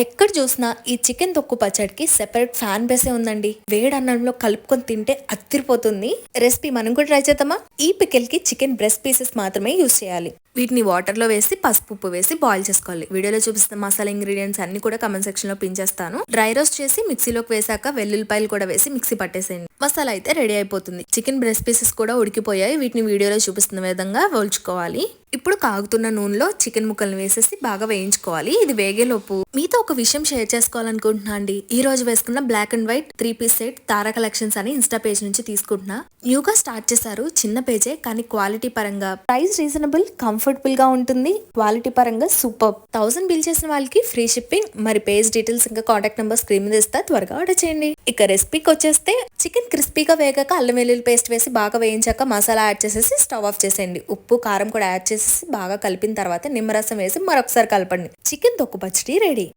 ఎక్కడ చూసినా ఈ చికెన్ తొక్కు పచ్చడికి సెపరేట్ ఫ్యాన్ బేసే ఉందండి. వేడి అన్నంలో కలుపుకొని తింటే అత్తిరిపోతుంది రెసిపీ మనం కూడా ట్రై చేద్దామా? ఈ పికెల్కి చికెన్ బ్రెస్ట్ పీసెస్ మాత్రమే యూస్ చేయాలి. వీటిని వాటర్లో వేసి పసుపు ఉప్పు వేసి బాయిల్ చేసుకోవాలి. వీడియోలో చూపిస్తున్న మసాలా ఇంగ్రీడియంట్స్ అన్ని కూడా కమెంట్ సెక్షన్లో పిన్ చేస్తాను. డ్రై రోస్ట్ చేసి మిక్సీలోకి వేసాక వెల్లుల్లిపాయలు కూడా వేసి మిక్సీ పట్టేసేయండి. మసాలా అయితే రెడీ అయిపోతుంది. చికెన్ బ్రెస్ట్ పీసెస్ కూడా ఉడికిపోయాయి. వీటిని వీడియోలో చూపిస్తున్న విధంగా ఒల్చుకోవాలి. ఇప్పుడు కాగుతున్న నూనెలో చికెన్ ముక్కల్ని వేసేసి బాగా వేయించుకోవాలి. ఇది వేగేలోపు. మీతో ఒక విషయం షేర్ చేసుకోవాలనుకుంటున్నా అండి. ఈ రోజు వేసుకున్న black and white three piece set Tara collections అని ఇన్స్టా పేజ్ నుంచి తీసుకుంటున్నా. న్యూగా స్టార్ట్ చేశారు చిన్న పేజే కానీ క్వాలిటీ పరంగా. ప్రైస్ రీజనబుల్ కంఫర్టబుల్గా ఉంటుంది. క్వాలిటీ పరంగా సూపర్. థౌసండ్ బిల్ చేసిన వాళ్ళకి ఫ్రీ షిప్పింగ్. మరి పేజ్ డీటెయిల్స్ ఇంకా కాంటాక్ట్ నెంబర్ స్క్రీన్ మీద ఇస్తా త్వరగా ఆర్డర్ చేయండి. ఇక రెసిపీకి వచ్చేస్తే చికెన్ క్రిస్పీగా వేగాక అల్లం వెల్లుల్లి పేస్ట్ వేసి బాగా వేయించాక మసాలా యాడ్ చేసేసి స్టవ్ ఆఫ్ చేసేయండి. ఉప్పు కారం కూడా యాడ్ చేసేసి బాగా కలిపిన తర్వాత నిమ్మరసం వేసి మరొకసారి కలపండి. చికెన్ తొక్కు పచ్చడి రెడీ.